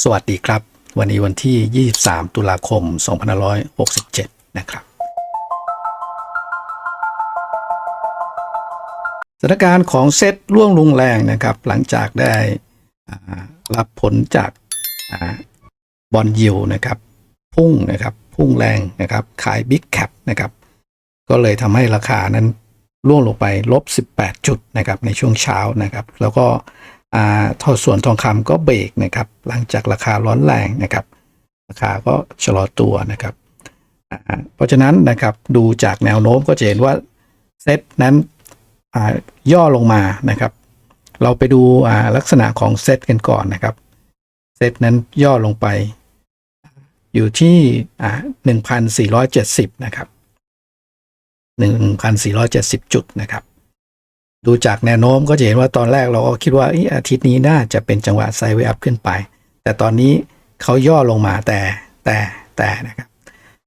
สวัสดีครับ วันนี้วันที่ 23 ตุลาคม 2567 นะครับสถานการณ์ของเซตร่วงลงแรงนะครับ หลังจากได้รับผลจากบอลยิวนะครับ พุ่งนะครับพุ่งแรงนะครับ ขายบิ๊กแคปนะครับ ก็เลยทำให้ราคานั้นร่วงลงไปลบ 18 จุดนะครับในช่วงเช้านะครับ แล้วก็ ทอส่วนทองคำก็เบรกนะครับ หลังจากราคาร้อนแรงนะครับ ราคาก็ชะลอตัวนะครับเพราะฉะนั้นนะครับดูจากแนวโน้มก็จะเห็นว่าเซตนั้นย่อลงมานะครับ เราไปดูลักษณะของเซตกันก่อนนะครับเซตนั้นย่อลงไป อยู่ที่อ่า1,470 นะครับ 1,470 จุดนะครับ ดูจากแนวโน้มก็จะเห็นว่าตอนแรกเราก็คิดว่าออาทิตย์นี้น่าจะเป็นจังหวะไซด์เวย์อัพขึ้นไป แต่ตอนนี้เขาย่อลงมาแต่แต่แต่นะครับ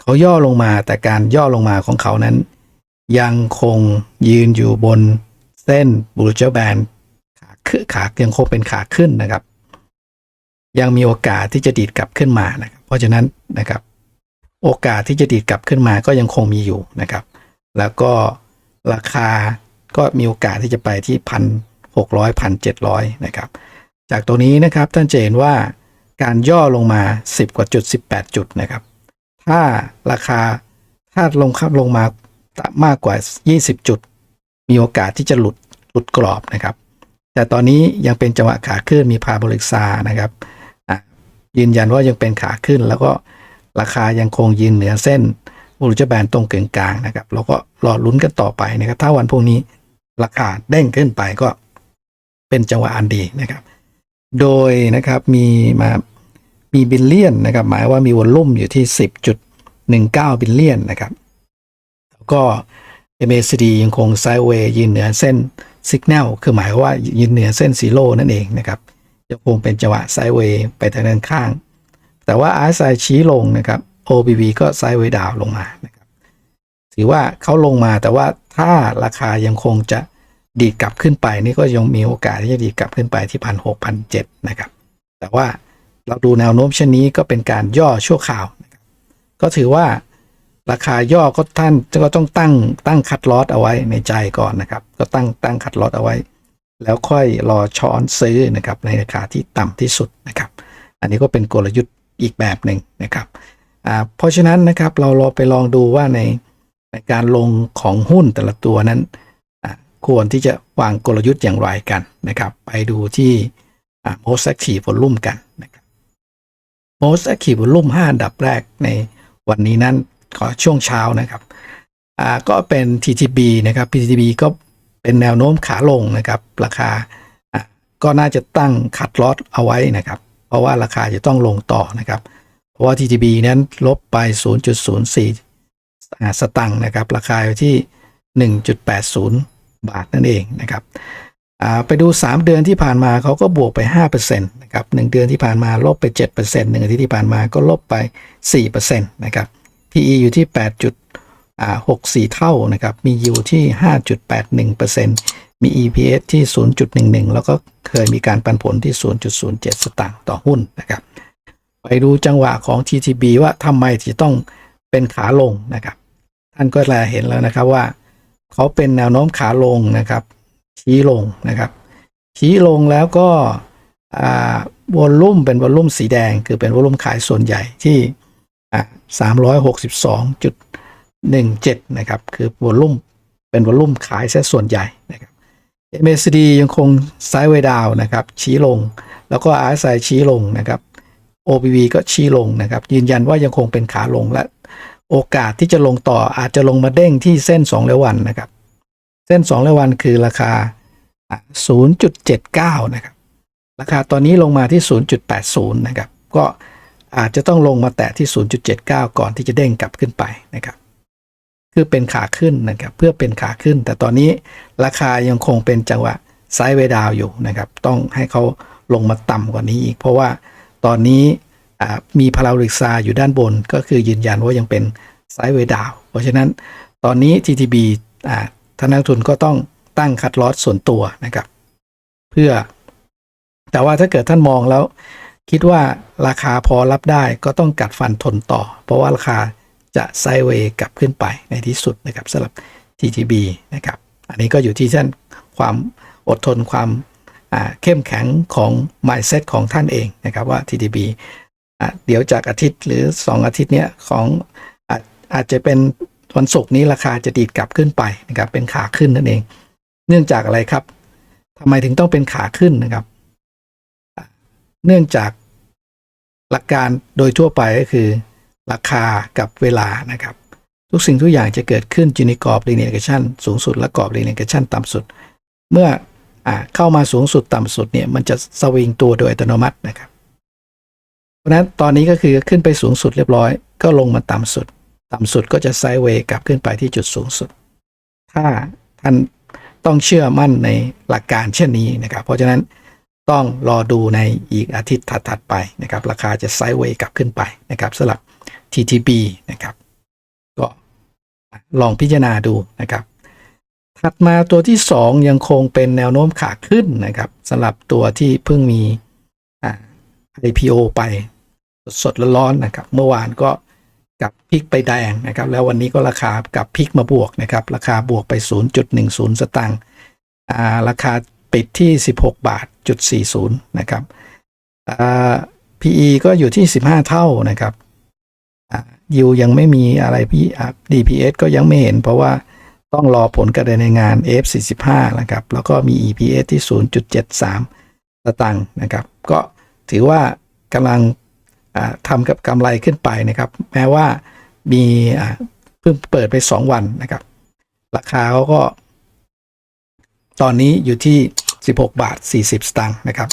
เขาย่อลงมาแต่การย่อลงมาของเขานั้น ยังคงยืนอยู่บนเส้นบูรเจอร์แบนขาขึ้นขายังคงเป็นขาขึ้นนะครับ ยังมีโอกาสที่จะดีดกลับขึ้นมานะครับ เพราะฉะนั้นนะครับ โอกาสที่จะดีดกลับขึ้นมาก็ยังคงมีอยู่นะครับ แล้วก็ราคา ก็มีโอกาสที่จะไปที่พันหกร้อยพันเจ็ดร้อยนะครับ จากตรงนี้นะครับท่านจะเห็นว่าการย่อลงมา 10 กว่าจุด 18 จุดนะครับ ถ้าราคาถ้าลงครับลงมามากกว่า 20 จุด มีโอกาสที่จะหลุดหลุดกรอบนะครับ แต่ตอนนี้ยังเป็นจังหวะขาขึ้นมีพาโบลิกซานะครับยืนยันว่ายังเป็นขาขึ้น แล้วก็ราคายังคงยืนเหนือเส้นบูรจแบนตรงกึ่งกลางนะครับเราก็รอลุ้นกันต่อไปนะครับ ถ้าวันพรุ่งนี้ ราคาเด้งขึ้นไปก็เป็นจังหวะอันดีนะครับ โดยนะครับมีมามีบิลเลียนนะครับ หมายว่ามีวอลลุ่มอยู่ที่ 10.19 บิลเลียนนะครับ แล้วก็ MACD ยังคงไซด์เวย์ยืนเหนือเส้นสัญญาณคือหมายว่ายืนเหนือเส้นซีโร่นั่นเองนะครับยังคงเป็นจังหวะไซด์เวย์ไปทางด้านข้าง แต่ว่า RSI ชี้ลงนะครับ OBV ก็ไซด์เวย์ดาวลงมานะ ถือว่าเขาลงมาแต่ว่าถ้าราคายังคงจะดีดกลับขึ้นไป นี่ก็ยังมีโอกาสที่จะดีดกลับขึ้นไปที่พันหกพันเจ็ดนะครับ แต่ว่าเราดูแนวโน้มเช่นนี้ก็เป็นการย่อชั่วคราวนะครับก็ถือว่าราคาย่อก็ท่านก็ต้องตั้งตั้งคัดลอสเอาไว้ในใจก่อนนะครับ ก็ตั้งตั้งคัดลอสเอาไว้ แล้วค่อยรอช้อนซื้อนะครับในราคาที่ต่ำที่สุดนะครับ อันนี้ก็เป็นกลยุทธ์อีกแบบหนึ่งนะครับอ่าเพราะฉะนั้นนะครับเราลองไปลองดูว่าใน ในการลงของหุ้นแต่ละตัวนั้น ควรที่จะวางกลยุทธ์อย่างไรกันนะครับ ไปดูที่ most active volume กันนะครับ most active volume 5อันดับแรกในวันนี้นั้นขอช่วงเช้านะครับก็เป็น TTB นะครับ TTB ก็เป็นแนวโน้มขาลงนะครับ ราคาก็น่าจะตั้งขัดลอตเอาไว้นะครับ เพราะว่าราคาจะต้องลงต่อนะครับ เพราะว่า TTB นั้นลบไป 0.04 สตังค์นะครับ ราคาอยู่ที่ 1.80 บาทนั่นเองนะครับอ่าไปดู 3 เดือนที่ผ่านมาเขาก็บวกไป 5%นะครับ1เดือนที่ผ่านมาลบไป7%หนึ่งอาทิตย์ที่ผ่านมาก็ลบไป 4%นะครับ PE อยู่ที่ 8. จุดอ่า64 เท่านะครับ มี yield ที่ 5.81%มี EPS ที่ 0.11 แล้วก็เคยมีการปันผลที่ 0.07 สตางค์ต่อหุ้นนะครับ ไปดูจังหวะของ TTB ว่าทำไมถึงต้อง เป็นขาลงนะครับ ท่านก็แลเห็นแล้วนะครับว่าเขาเป็นแนวโน้มขาลงนะครับ ชี้ลงนะครับ ชี้ลงแล้วก็วอลลุ่มเป็นวอลลุ่มสีแดง คือเป็นวอลลุ่มขายส่วนใหญ่ที่อ่า362.17นะครับ คือวอลลุ่มเป็นวอลลุ่มขายซะส่วนใหญ่นะครับ MACD ยังคงไซด์เวดาวนะครับ ชี้ลง แล้วก็ RSI ชี้ลงนะครับ OBV ก็ชี้ลงนะครับ ยืนยันว่ายังคงเป็นขาลงและ โอกาสที่จะลงต่ออาจจะลงมาเด้งที่เส้น2ระวันนะครับ เส้น2ระวันคือราคา 0.79 นะครับ ราคาตอนนี้ลงมาที่ 0.80 นะครับ ก็อาจจะต้องลงมาแตะที่ 0.79 ก่อนที่จะเด้งกลับขึ้นไปนะครับคือเป็นขาขึ้นนะครับ เพื่อเป็นขาขึ้น แต่ตอนนี้ราคายังคงเป็นจังหวะไซด์เวดาวอยู่นะครับ ต้องให้เขาลงมาต่ำกว่านี้อีก เพราะว่าตอนนี้ มีพาราลิกซาอยู่ด้านบน ก็คือยืนยันว่ายังเป็นไซด์เวดาวเพราะฉะนั้นตอนนี้ TTB อ่าท่านนักทุนก็ต้องตั้งคัดลอสส่วนตัวนะครับ เพื่อ แต่ว่าถ้าเกิดท่านมองแล้ว คิดว่าราคาพอรับได้ก็ต้องกัดฟันทนต่อ เพราะว่าราคาจะไซด์เวย์กลับขึ้นไปในที่สุดนะครับสำหรับ TTB นะครับ อันนี้ก็อยู่ที่ท่านความอดทนความเข้มแข็งของ mindset ของท่านเองนะครับว่า TTB เดี๋ยวจากอาทิตย์หรือ 2 อาทิตย์เนี้ยของอาจอาจจะเป็นวันศุกร์นี้ราคาจะดีดกลับขึ้นไปนะครับเป็นขาขึ้นนั่นเอง เนื่องจากอะไรครับทำไมถึงต้องเป็นขาขึ้นนะครับ เนื่องจากหลักการโดยทั่วไปก็คือ ราคากับเวลานะครับ ทุกสิ่งทุกอย่างจะเกิดขึ้นอยู่ในกรอบ linear regression สูงสุดและกรอบ linear regression ต่ำสุด เมื่ออเข้ามาสูงสุดต่ำสุดเนี่ยมันจะสวิงตัวโดยอัตโนมัตินะครับ ราะนั้นตอนนี้ก็คือขึ้นไปสูงสุดเรียบร้อย ก็ลงมาต่ำสุด ต่ำสุดก็จะไซด์เวย์กลับขึ้นไปที่จุดสูงสุด ถ้าท่านต้องเชื่อมั่นในหลักการเช่นนี้นะครับ เพราะฉะนั้นต้องรอดูในอีกอาทิตย์ถัดๆไปนะครับ ราคาจะไซด์เวย์กลับขึ้นไปนะครับสำหรับ TTB นะครับ ก็ลองพิจารณาดูนะครับ ถัดมาตัวที่ 2 ยังคงเป็นแนวโน้มขาขึ้นนะครับสำหรับตัวที่เพิ่งมี IPO ไป สดๆร้อนๆนะครับ เมื่อวานก็กลับพลิกไปแดงนะครับ แล้ววันนี้ก็ราคากลับพลิกมาบวกนะครับ ราคาบวกไป 0.10 สตางค์ราคาปิดที่ 16 บาทจุด40 นะครับ PE ก็อยู่ที่ 15 เท่านะครับยิวยังไม่มีอะไรพี่ DPS ก็ยังไม่เห็นเพราะว่าต้องรอผลการดำเนินงาน F45 นะครับ แล้วก็มี EPS ที่ 0.73 สตังค์นะครับ ก็ถือว่ากำลัง ทำกับกำไรขึ้นไปนะครับ แม้ว่ามีเพิ่งเปิดไป 2 วันนะครับ ราคาเขาก็ ตอนนี้อยู่ที่ 16 บาท 40 สตางค์นะครับ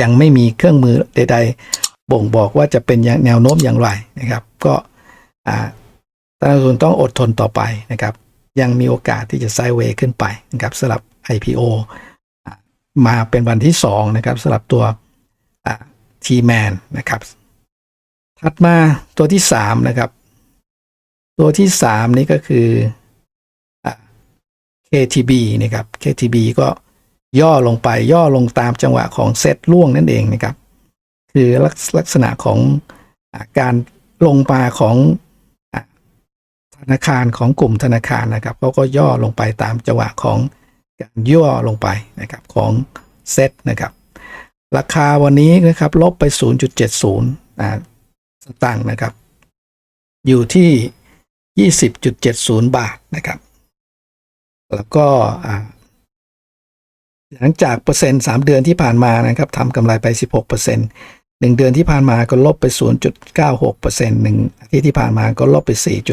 ยังไม่มีเครื่องมือใด ๆ บ่งบอกว่าจะเป็นแนวโน้มอย่างไรนะครับ ก็ตลาดทุนต้องอดทนต่อไปนะครับ ยังมีโอกาสที่จะไซเวย์ขึ้นไปนะครับสำหรับ IPO มาเป็นวันที่ 2 นะครับสำหรับตัว ทีแมนนะครับ ถัดมาตัวที่3นะครับ ตัวที่3นี่ก็คือ KTB นะครับ KTB ก็ย่อลงไปย่อลงตามจังหวะของเซตล่วงนั่นเองนะครับ คือลักลักษณะของอการลงมาของอธนาคารของกลุ่มธนาคารนะครับเขาก็ย่อลงไปตามจังหวะของการย่อลงไปนะครับของเซตนะครับ ราคาวันนี้นะครับลบไป 0.70อ่าสตางค์นะครับ อยู่ที่ 20.70 บาทนะครับ แล้วก็หลังจากเปอร์เซ็นต์3เดือนที่ผ่านมานะครับทำกำไรไป 16เปอร์เซ็นต์หนึ่งเดือนที่ผ่านมาก็ลบไป 0.96เปอร์เซ็นต์หนึ่งอาทิตย์ที่ผ่านมาก็ลบไป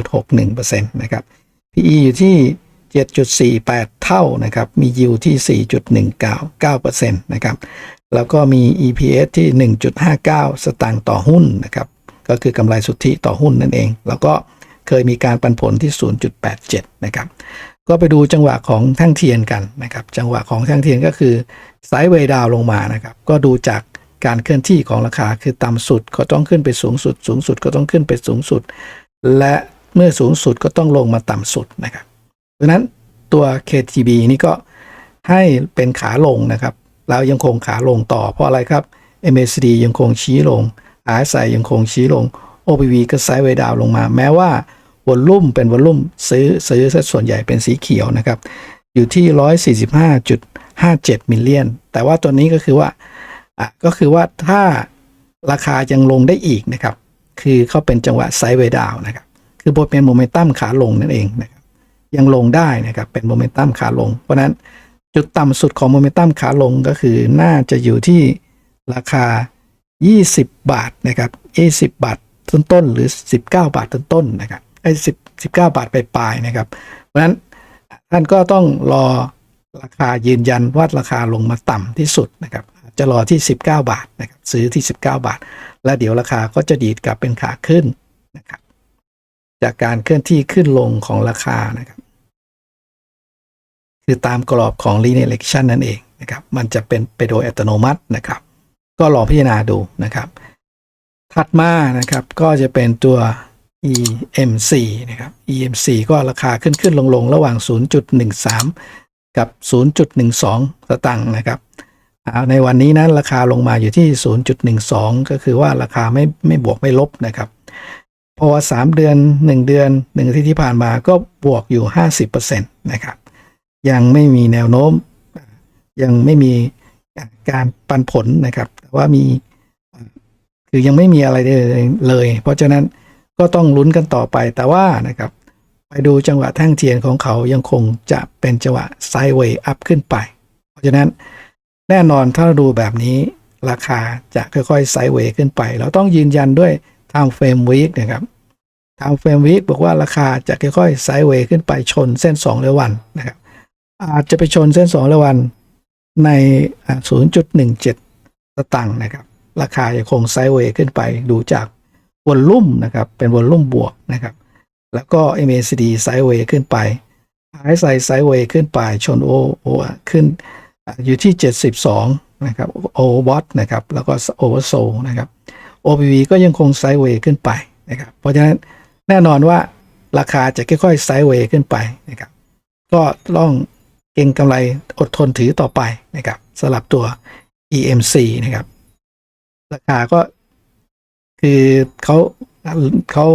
4.61เปอร์เซ็นะครับ PE อยู่ที่ 7.48 เท่านะครับ มี yield ที่ 4.19 9เปอร์เซ็นต์นะครับ แล้วก็มี EPS ที่ 1.59 สตางค์ต่อหุ้นนะครับ ก็คือกำไรสุทธิต่อหุ้นนั่นเอง แล้วก็เคยมีการปันผลที่ 0.87 นะครับ ก็ไปดูจังหวะของแท่งเทียนกันนะครับ จังหวะของแท่งเทียนก็คือไซด์เวดาวลงมานะครับ ก็ดูจากการเคลื่อนที่ของราคา คือต่ำสุดก็ต้องขึ้นไปสูงสุด สูงสุดก็ต้องขึ้นไปสูงสุด และเมื่อสูงสุดก็ต้องลงมาต่ำสุดนะครับเพราะฉะนั้นตัว KTB นี่ก็ให้เป็นขาลงนะครับ แล้วยังคงขาลงต่อเพราะอะไรครับ MACD ยังคงชี้ลง RSI ยังคงชี้ลง OPV ก็ไซด์เวดาวลงมา แม้ว่าวอลลุ่มเป็นวอลลุ่มซื้อซื้อซะส่วนใหญ่เป็นสีเขียวนะครับ อยู่ที่ 145.57 มิลเลียน แต่ว่าตัวนี้ก็คือว่าอะก็คือว่าถ้าราคายังลงได้อีกนะครับ คือเขาเป็นจังหวะไซด์เวดาวนะครับ คือเป็นโมเมนตัมขาลงนั่นเองนะครับ ยังลงได้นะครับ เป็นโมเมนตัมขาลง เพราะนั้น จุดต่ำสุดของโมเมนตัมขาลงก็คือน่าจะอยู่ที่ราคา 20 บาทนะครับ 20 บาทต้นๆหรือ 19 บาทต้นๆนนะครับไอ้สิบสิบาทไปปลายๆนะครับ เพราะฉะนั้นท่านก็ต้องรอราคายืนยันว่าราคาลงมาต่ำที่สุดนะครับ จะรอที่ 19 บาทนะครับซื้อที่ 19 บาท แล้วเดี๋ยวราคาก็จะดีดกลับเป็นขาขึ้นนะครับจากการเคลื่อนที่ขึ้นลงของราคานะครับ คือตามกรอบของ linear regression นั่นเองนะครับ มันจะเป็นไปโดยอัตโนมัตินะครับ ก็ลองพิจารณาดูนะครับ ถัดมานะครับก็จะเป็นตัว EMC นะครับ EMC ก็ราคาขึ้นขึ้นลงลงระหว่าง 0.13 กับ 0.12 สตังค์นะครับในวันนี้นั้นราคาลงมาอยู่ที่ 0.12 ก็คือว่าราคาไม่ไม่บวกไม่ลบนะครับเพราะว่า 3 เดือน 1 เดือน1ทิตย์ที่ผ่านมาก็บวกอยู่ 50%นะครับ ยังไม่มีแนวโน้ม ยังไม่มีการปันผลนะครับ แต่ว่ามีคือยังไม่มีอะไรเลยเลย เพราะฉะนั้นก็ต้องลุ้นกันต่อไปแต่ว่านะครับ ไปดูจังหวะแท่งเทียนของเขายังคงจะเป็นจังหวะไซด์เวย์อัพขึ้นไป เพราะฉะนั้นแน่นอนถ้าเราดูแบบนี้ราคาจะค่อยๆไซด์เวย์ขึ้นไป เราต้องยืนยันด้วย time frame week นะครับ time frame week บอกว่าราคาจะค่อยๆไซด์เวย์ขึ้นไปชนเส้น2ระวันนะครับ อาจจะไปชนเส้น2ระวันในอ่า0.17 สตังค์นะครับ ราคาจะคงไซด์เวย์ขึ้นไปดูจากวอลลุ่มนะครับ เป็นวอลลุ่มบวกนะครับ แล้วก็ MACD ไซด์เวย์ขึ้นไป RSI ไซด์เวย์ขึ้นไป ชนโอโอขึ้นอยู่ที่ 72 นะครับโอวอร์บอทนะครับ แล้วก็โอเวอร์โซนะครับ OPV ก็ยังคงไซด์เวย์ขึ้นไปนะครับ เพราะฉะนั้นแน่นอนว่าราคาจะค่อยๆไซด์เวย์ขึ้นไปนะครับ ก็ต้อง เก็งกำไรอดทนถือต่อไปนะครับสำหรับตัว EMC นะครับ ราคาก็คือเขาเขา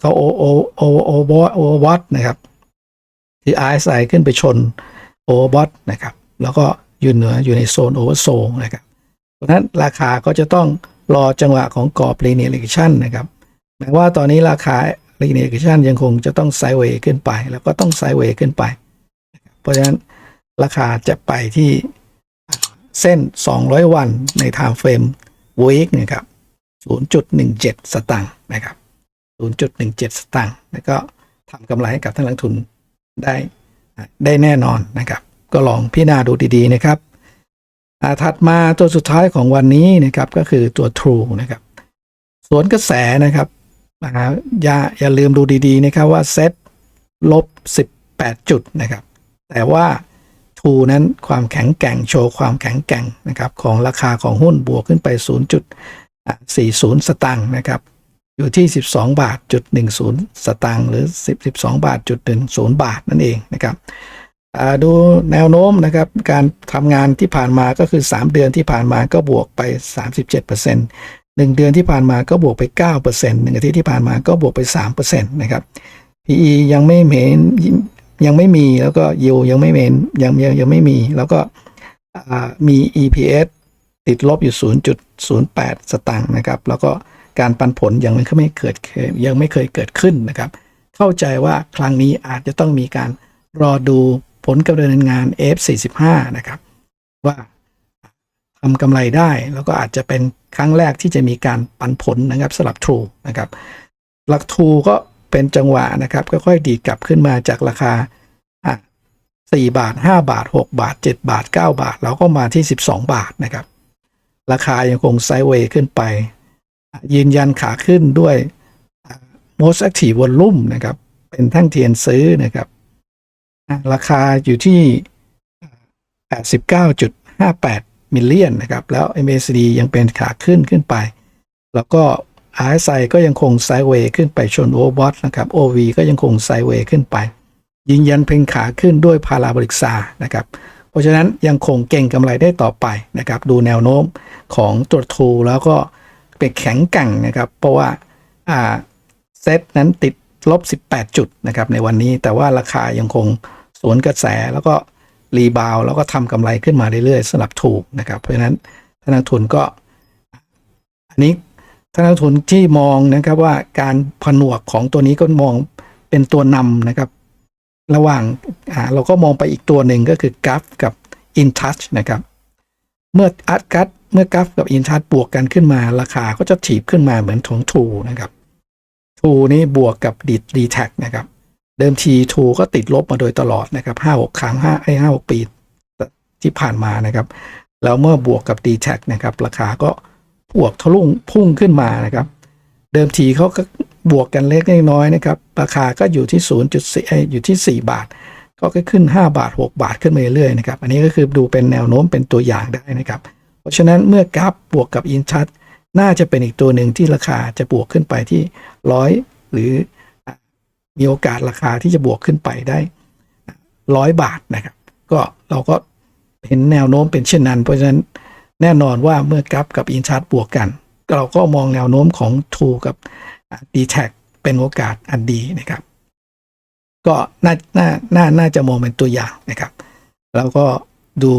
เขาโอโอโอโอบอโอบอทนะครับคือ RSI ขึ้นไปชนโอบอทนะครับ แล้วก็อยู่เหนืออยู่ในโซนโอเวอร์โซนะครับเพราะนั้นราคาก็จะต้องรอจังหวะของกรอบ linear regression นะครับแม้ว่าตอนนี้ราคา linear regression ยังคงจะต้องไซด์เวย์ขึ้นไป แล้วก็ต้องไซด์เวย์ขึ้นไป เพราะฉะนั้น ราคาจะไปที่เส้น 200 วันใน time frame week นะครับ 0.17 สตางค์นะครับ 0.17 สตางค์แล้วก็ทำกำไรให้กับท่านนักทุนได้ได้แน่นอนนะครับ ก็ลองพิจารณาดูดีๆนะครับถัดมาตัวสุดท้ายของวันนี้นะครับก็คือตัว True นะครับ สวนกระแสนะครับอย่าอย่าลืมดูดีๆนะครับว่าเซ็ตลบ 18 จุดนะครับ แต่ว่า ทูนั้นความแข็งแกร่งโชว์ความแข็งแกร่งนะครับของราคาของหุ้นบวกขึ้นไป 0.40 สตางค์นะครับอยู่ที่ 12 บาทจุด10 สตางค์หรือ10 12 บาทจุด10 บาทนั่นเองนะครับดูแนวโน้มนะครับการทำงานที่ผ่านมาก็คือ 3 เดือนที่ผ่านมาก็บวกไป 37% 1 เดือนที่ผ่านมาก็บวกไป 9% 1อาทิตย์ที่ผ่านมาก็บวกไป 3%นะครับ PE ยังไม่เห็น ยังไม่มีแล้วก็ยิวยังไม่เห็นยังยังยังไม่มีแล้วก็มี EPS ติดลบอยู่ 0.08 สตางค์นะครับ แล้วก็การปันผลยังไม่ไม่เกิดยังไม่เคยเกิดขึ้นนะครับ เข้าใจว่าครั้งนี้อาจจะต้องมีการรอดูผลการดำเนินงาน F45 นะครับ ว่าทำกำไรได้แล้วก็อาจจะเป็นครั้งแรกที่จะมีการปันผลนะครับสำหรับ True นะครับ หลัก True ก็ เป็นจังหวะนะครับค่อยๆดีดกลับขึ้นมาจากราคาอะ4บาท5บาท6บาท7บาท9บาท แล้วก็มาที่12บาทนะครับ ราคายังคงไซด์เวย์ขึ้นไป ยืนยันขาขึ้นด้วย most active volume นะครับ เป็นแท่งเทียนซื้อนะครับ ราคาอยู่ที่ 89.58 มิลเลียนนะครับ แล้ว MACD ยังเป็นขาขึ้นขึ้นไป แล้วก็ RSI ก็ยังคงไซด์เวย์ขึ้นไปชนโอเวอร์บอทนะครับ OV ก็ยังคงไซด์เวย์ขึ้นไปยืนยันเพ่งขาขึ้นด้วยพาราบริกซานะครับ เพราะฉะนั้นยังคงเก่งกำไรได้ต่อไปนะครับ ดูแนวโน้มของตัวทูแล้วก็เป็นแข็งกร่งนะครับ เพราะว่าเซตนั้นติดลบ 18 จุดนะครับในวันนี้แต่ว่าราคายังคงสวนกระแสแล้วก็รีบาวแล้วก็ทำกำไรขึ้นมาเรื่อยๆสำหรับถูกนะครับ เพราะฉะนั้นท่านนักทุนก็ อันนี้ ท่านนักทุนที่มองนะครับว่าการผนวกของตัวนี้ก็มองเป็นตัวนำนะครับ ระหว่างเราก็มองไปอีกตัวหนึ่งก็คือกราฟกับ InTouch นะครับ เมื่ออัดกัดเมื่อกราฟกับ InTouch บวกกันขึ้นมา ราคาก็จะถีบขึ้นมาเหมือนของทูนะครับทูนี่บวกกับดีดีแท็นะครับ เดิมทีทูก็ติดลบมาโดยตลอดนะครับห้าหกครั้งห้าไอ้ห้าหกปีที่ผ่านมานะครับ แล้วเมื่อบวกกับ d t แทนะครับ ราคาก็ บวกทะลุพุ่งขึ้นมานะครับ เดิมทีเขาก็บวกกันเล็กน้อยนะครับ ราคาก็อยู่ที่ 0.4อยู่ที่ 4 บาท ก็ขึ้น 5 บาท 6 บาทขึ้นมาเรื่อยๆนะครับ อันนี้ก็คือดูเป็นแนวโน้มเป็นตัวอย่างได้นะครับ เพราะฉะนั้นเมื่อกราฟบวกกับอินชัดน่าจะเป็นอีกตัวหนึ่งที่ราคาจะบวกขึ้นไปที่ร้อยหรือมีโอกาสราคาที่จะบวกขึ้นไปได้ร้อยบาทนะครับ ก็เราก็เห็นแนวโน้มเป็นเช่นนั้น เพราะฉะนั้น แน่นอนว่าเมื่อกราฟกับอินชาร์ตบวกกัน เราก็มองแนวโน้มของ True กับ d t แทเป็นโอกาสอันดีนะครับ ก็น่าน่าน่าน่าจะมองเป็นตัวอย่างนะครับ แล้วก็ดู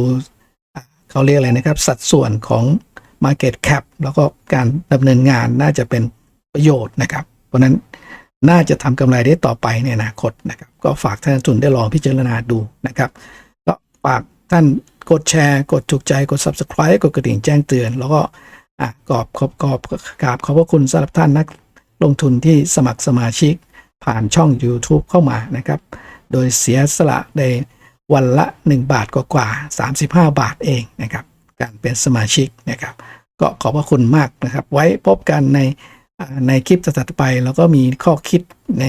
เขาเรียกอะไรนะครับ สัดส่วนของ Market Cap แล้วก็การดำเนินงานน่าจะเป็นประโยชน์นะครับ เพราะนั้นน่าจะทำกำไรได้ต่อไปในอนาคตนะครับ ก็ฝากท่านทุนได้ลองพิจารณาดูนะครับ ก็ฝากท่าน กดแชร์ กดถูกใจ กด subscribe กดกระดิ่งแจ้งเตือน แล้วก็กรอบขอบกรอบกราบขอบพระคุณสำหรับท่านนักลงทุนที่สมัครสมาชิกผ่านช่อง YouTube เข้ามานะครับ โดยเสียสละในวันละ 1 บาทกว่าๆ35 บาทเองนะครับ การเป็นสมาชิกนะครับ ก็ขอบพระคุณมากนะครับ ไว้พบกันในในคลิปถัดๆไป แล้วก็มีข้อคิดใน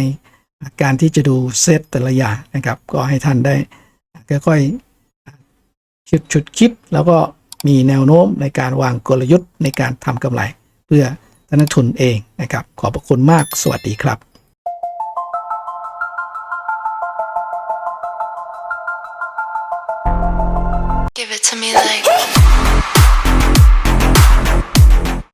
การที่จะดูเซตแต่ละอย่างนะครับ ก็ให้ท่านได้ค่อยๆ ชุดชุดคิด แล้วก็มีแนวโน้มในการวางกลยุทธ์ในการทำกำไร เพื่อท่านนักทุนเองนะครับ ขอบพระคุณมากสวัสดีครับ